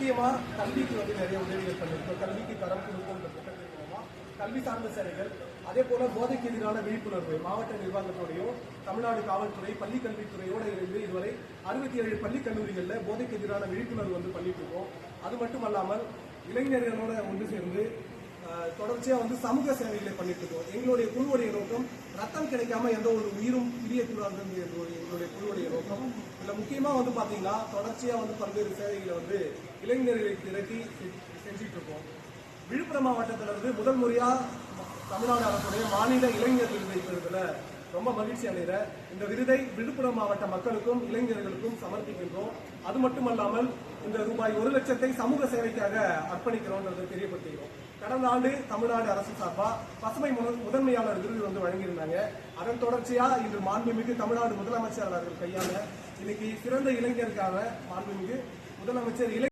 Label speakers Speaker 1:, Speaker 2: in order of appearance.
Speaker 1: முக்கியமா கல்விக்கு வந்து நிறைய உதவிகள் பண்ணிருக்கோம் கல்விக்கு கரம் கொடுக்கும் திட்டத்தின் மூலமா கல்வி சார்ந்த சேவைகள் அதே போல போதைக்கு எதிரான விழிப்புணர்வு மாவட்ட நிர்வாகத்தோடையும் தமிழ்நாடு காவல்துறை பள்ளி கல்வித்துறையோட இருந்து இதுவரை அறுபத்தி ஏழு பள்ளி கல்லூரிகளில் போதைக்கு எதிரான விழிப்புணர்வு வந்து பண்ணிட்டு இருக்கோம். அது மட்டும் அல்லாமல் இளைஞர்களோட ஒன்று சேர்ந்து தொடர்ச்சியாக தொடர்ச்சியா வந்து சமூக சேவைகளை பண்ணிட்டு இருக்கோம். எங்களுடைய குழுவுடைய நோக்கம் கிடைக்காம எந்த ஒரு உயிரும் பிரியக்கூடாதுன்னு எங்களுடைய குழுவுடைய நோக்கம். இதுல முக்கியமா வந்து பாத்தீங்கன்னா தொடர்ச்சியா வந்து பல்வேறு சேவைகளை வந்து இளைஞர்களை திரட்டி செ- செஞ்சிட்டு இருக்கோம். விழுப்புரம் மாவட்டத்தில் இருந்து முதல் முறையா தமிழ்நாடு அரசுடைய மாநில இளைஞர் விருதை பெறுவதில் ரொம்ப மகிழ்ச்சி அடைகிற இந்த விருதை விழுப்புரம் மாவட்ட மக்களுக்கும் இளைஞர்களுக்கும் சமர்ப்பிக்கின்றோம். அது மட்டுமல்லாமல் இந்த ரூபாய் ஒரு லட்சத்தை சமூக சேவைக்காக அர்ப்பணிக்கிறோம்ன்றதை தெரியப்படுத்திக்கிறோம் கடந்த ஆண்டு தமிழ்நாடு அரசு சார்பா பசுமை முதன்மையாளர் விருது வந்து வழங்கியிருந்தாங்க. அதன் தொடர்ச்சியா இன்று மாண்புமிகு தமிழ்நாடு முதலமைச்சர் அவர்கள் கையாள இன்னைக்கு சிறந்த இளைஞருக்காக மாண்புமிகு முதலமைச்சர் இளை